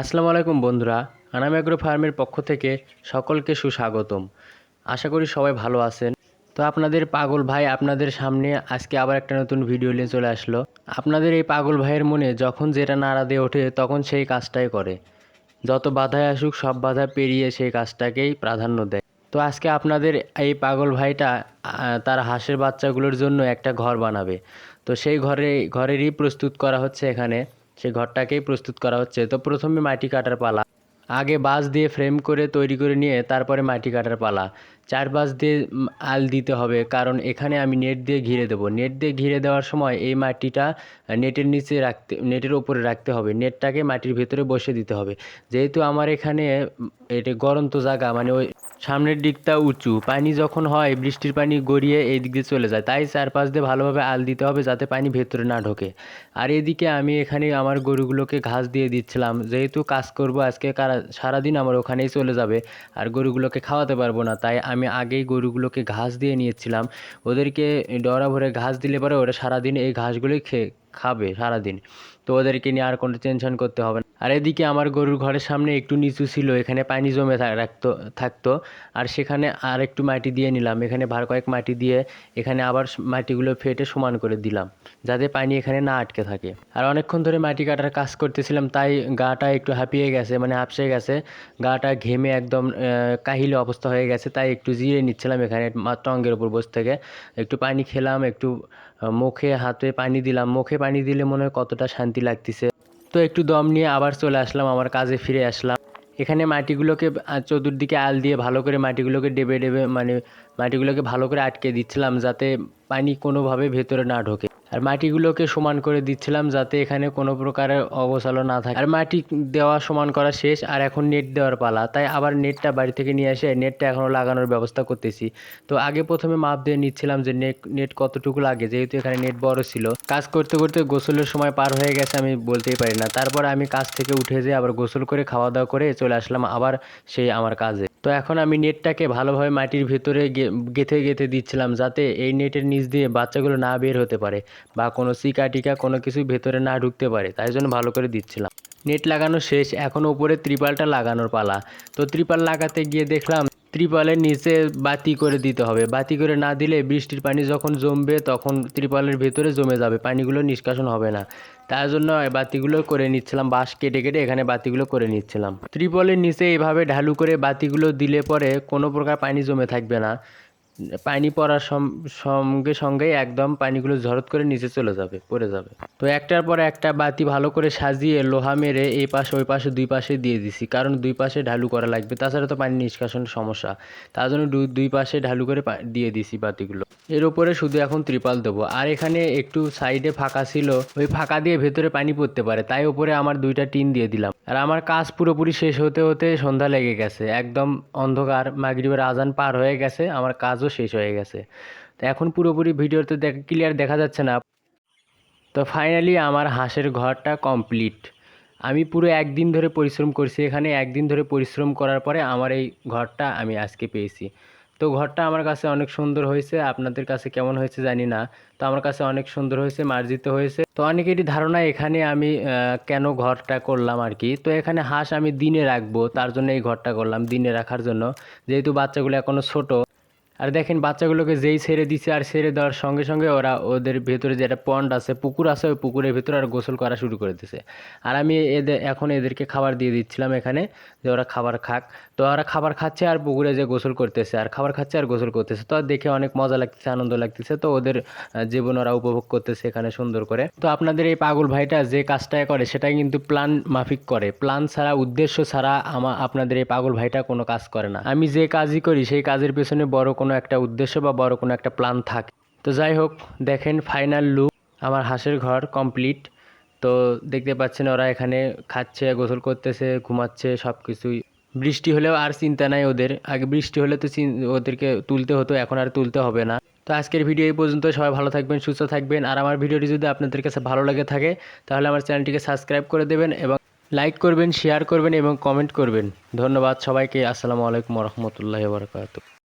আসসালামু আলাইকুম বন্ধুরা, আনাম অ্যাগ্রো ফার্মের পক্ষ থেকে সকলকে সুস্বাগতম। আশা করি সবাই ভালো আছেন। তো আপনাদের পাগল ভাই আপনাদের সামনে আজকে আবার একটা নতুন ভিডিও নিয়ে চলে আসলো। আপনাদের এই পাগল ভাইয়ের মনে যখন যেটা নাড়া দিয়ে ওঠে, তখন সেই কাজটাই করে। যত বাধায় আসুক, সব বাধা পেরিয়ে সেই কাজটাকেই প্রাধান্য দেয়। তো আজকে আপনাদের এই পাগল ভাইটা তার হাঁসের বাচ্চাগুলোর জন্য একটা ঘর বানাবে। তো সেই ঘরে, ঘরেরই প্রস্তুত করা হচ্ছে এখানে। সেই ঘরটাকেই প্রস্তুত করা হচ্ছে। তো প্রথমে মাটি কাটার পালা। আগে বাঁশ দিয়ে ফ্রেম করে তৈরি করে নিয়ে তারপরে মাটি কাটার পালা। চার বাঁশ দিয়ে আল দিতে হবে, কারণ এখানে আমি নেট দিয়ে ঘিরে দেবো। নেট দিয়ে ঘিরে দেওয়ার সময় এই মাটিটা নেটের নিচে রাখতে, নেটের উপরে রাখতে হবে। নেটটাকে মাটির ভেতরে বসে দিতে হবে। যেহেতু আমার এখানে এটা গরন্ত জায়গা মানে ওই সামনের দিকটা উঁচু, পানি যখন হয়, বৃষ্টির পানি গড়িয়ে এই দিক দিয়ে চলে যায়। তাই চারপাশ দিয়ে ভালোভাবে আল দিতে হবে যাতে পানি ভেতরে না ঢোকে। আর এদিকে আমি এখানে আমার গরুগুলোকে ঘাস দিয়ে দিচ্ছিলাম। যেহেতু কাজ করব আজকে কারা- সারাদিন আমার ওখানেই চলে যাবে আর গরুগুলোকে খাওয়াতে পারব না। তাই আমি আগেই গরুগুলোকে ঘাস দিয়ে নিয়েছিলাম। ওদেরকে ডরা ভরে ঘাস দিলে পরে ওরা সারাদিন এই ঘাসগুলোই খেয়ে খাবে, সারাদিন। তো ওদেরকে নিয়ে আর কোনো টেনশন করতে হবে না। আর এদিকে আমার গরুর ঘরের সামনে একটু নিচু ছিল, এখানে পানি জমে রাখতো, থাকতো। আর সেখানে আর একটু মাটি দিয়ে নিলাম। এখানে ভার কয়েক মাটি দিয়ে এখানে আবার মাটিগুলো ফেটে সমান করে দিলাম, যাতে পানি এখানে না আটকে থাকে। আর অনেকক্ষণ ধরে মাটি কাটার কাজ করতেছিলাম, তাই গাটা একটু হাঁপিয়ে গেছে মানে হাঁপসে গেছে। গাটা ঘেমে একদম কাহিল অবস্থা হয়ে গেছে, তাই একটু জিরে নিচ্ছিলাম এখানে অঙ্গের উপর বসে থেকে। একটু পানি খেলাম, একটু মুখে হাতে পানি দিলাম। মুখে পানি দিলে মনে হয় কতটা শান্তি লাগতেছে। তো একটু দম নিয়ে আবার চলে আসলাম, আমার কাজে ফিরে আসলাম। এখানে মাটিগুলোকে চতুর্দিকে আল দিয়ে ভালো করে মাটিগুলোকে ডেবে ডেবে মানে মাটিগুলোকে ভালো করে আটকে দিচ্ছিলাম যাতে পানি কোনোভাবে ভেতরে না ঢোকে। আর মাটিগুলোকে সমান করে দিচ্ছিলাম যাতে এখানে কোনো প্রকারের অবসালো না থাকে। আর মাটি দেওয়া সমান করা শেষ, আর এখন নেট দেওয়ার পালা। তাই আবার নেটটা বাড়ি থেকে নিয়ে এসে নেটটা এখনও লাগানোর ব্যবস্থা করতেছি। তো আগে প্রথমে মাপ দিয়ে নিচ্ছিলাম যে নেট নেট কতটুকু লাগে, যেহেতু এখানে নেট বড় ছিল। কাজ করতে করতে গোসলের সময় পার হয়ে গেছে আমি বলতেই পারি না। তারপর আমি কাজ থেকে উঠে যেয়ে আবার গোসল করে খাওয়া দাওয়া করে চলে আসলাম আবার সেই আমার কাজে। তো এখন আমি নেটটাকে ভালোভাবে মাটির ভেতরে গেঁথে গেঁথে দিচ্ছিলাম যাতে এই নেটের নিচ দিয়ে বাচ্চাগুলো না বের হতে পারে। বা কোনো চিকা টিকা কোনো কিছু ভেতরে না ঢুকতে পারে, তাই জন্য ভালো করে দিচ্ছিলাম। নেট লাগানো শেষ, এখন উপরে ত্রিপালটা লাগানোর পালা। তো ত্রিপাল লাগাতে গিয়ে দেখলাম ত্রিপালের নিচে বাতি করে দিতে হবে। বাতি করে না দিলে বৃষ্টির পানি যখন জমবে তখন ত্রিপালের ভেতরে জমে যাবে, পানিগুলো নিষ্কাশন হবে না। তার জন্য বাতিগুলো করে নিচ্ছিলাম, বাঁশ কেটে কেটে এখানে বাতিগুলো করে নিচ্ছিলাম। ত্রিপলের নিচে এইভাবে ঢালু করে বাতিগুলো দিলে পরে কোনো প্রকার পানি জমে থাকবে না। পানি পড়ার সঙ্গে সঙ্গেই একদম পানিগুলো ঝরত করে নিচে চলে যাবে, পড়ে যাবে। তো একটার পর একটা বাতি ভালো করে সাজিয়ে লোহা মেরে এই পাশে, ওই পাশে, দুই পাশে দিয়ে দিছি। কারণ দুই পাশে ঢালু করা লাগবে। তাছাড়া তো পানি নিষ্কাশন সমস্যা। তার জন্য দুই পাশে ঢালু করে দিয়ে দিছি বাতিগুলো। এর উপরে শুধু এখন ত্রিপাল দেবো। আর এখানে একটু সাইডে ফাঁকা ছিল। ওই ফাঁকা দিয়ে ভেতরে পানি পড়তে পারে। তাই উপরে আমার দুইটা টিন দিয়ে দিলাম। আর আমার কাজ পুরোপুরি শেষ হতে হতে সন্ধ্যা লেগে গেছে। একদম অন্ধকার, মাগরিবের আজান পার হয়ে গেছে, আমার কাজও শেষ হয়ে গেছে। তো এখন পুরোপুরি ভিডিওতে ক্লিয়ার দেখা যাচ্ছে না। তো ফাইনালি আমার হাঁসের ঘরটা কমপ্লিট আমি পুরো একদিন ধরে পরিশ্রম করছি। এখানে একদিন ধরে পরিশ্রম করার পরে আমার এই ঘরটা আমি আজকে পেয়েছি। তো ঘরটা আমার কাছে অনেক সুন্দর হয়েছে। আপনাদের কাছে কেমন হয়েছে জানি না। তো আমার কাছে অনেক সুন্দর হয়েছে, মার্জিত হয়েছে। তো অনেকেরই ধারণা এখানে আমি কেন ঘরটা করলাম আর কি। তো এখানে হাঁস আমি দিনে রাখব, তার জন্য এই ঘরটা করলাম দিনে রাখার জন্য। যেহেতু বাচ্চাগুলো এখনও ছোট। আর দেখেন বাচ্চাগুলোকে যেই ছেড়ে দিছে আর ছেড়ে দেওয়ার সঙ্গে সঙ্গে ওরা ওদের ভেতরে যেটা পন্ড আছে, পুকুর আছে, ওই পুকুরের ভেতরে আর গোসল করা শুরু করে দিছে। আর আমি এদের এখন এদেরকে খাবার দিয়ে দিচ্ছিলাম এখানে যে ওরা খাবার খাক। তো ওরা খাবার খাচ্ছে আর পুকুরে যে গোসল করতেছে, আর খাবার খাচ্ছে আর গোসল করতেছে। তো দেখে অনেক মজা লাগতেছে, আনন্দ লাগতেছে। তো ওদের জীবন ওরা উপভোগ করতেছে এখানে সুন্দর করে। তো আপনাদের এই পাগল ভাইটা যে কাজটা করে, সেটাই কিন্তু প্ল্যান মাফিক করে। প্ল্যান ছাড়া, উদ্দেশ্য ছাড়া আমা, আপনাদের এই পাগল ভাইটা কোনো কাজ করে না। আমি যে কাজই করি, সেই কাজের পেছনে বড় কোনো একটা উদ্দেশ্য বা বড় কোনো একটা প্ল্যান থাকে। তো যাই হোক, দেখেন ফাইনাল লুক আমার হাঁসের ঘর কমপ্লিট তো দেখতে পাচ্ছেন ওরা এখানে খাচ্ছে, গোসল করতেছে, ঘুমাচ্ছে সব কিছুই বৃষ্টি হলেও আর চিন্তা নাই ওদের। আগে বৃষ্টি হলে তো ওদেরকে তুলতে হতো, এখন আর তুলতে হবে না। তো আজকের ভিডিও এই পর্যন্ত। সবাই ভালো থাকবেন, সুস্থ থাকবেন। আর আমার ভিডিওটি যদি আপনাদের কাছে ভালো লাগে থাকে, তাহলে আমার চ্যানেলটিকে সাবস্ক্রাইব করে দেবেন এবং লাইক করবেন শেয়ার করবেন এবং কমেন্ট করবেন। ধন্যবাদ সবাইকে। আসসালামু আলাইকুম রহমতুল্লাহ বরকাত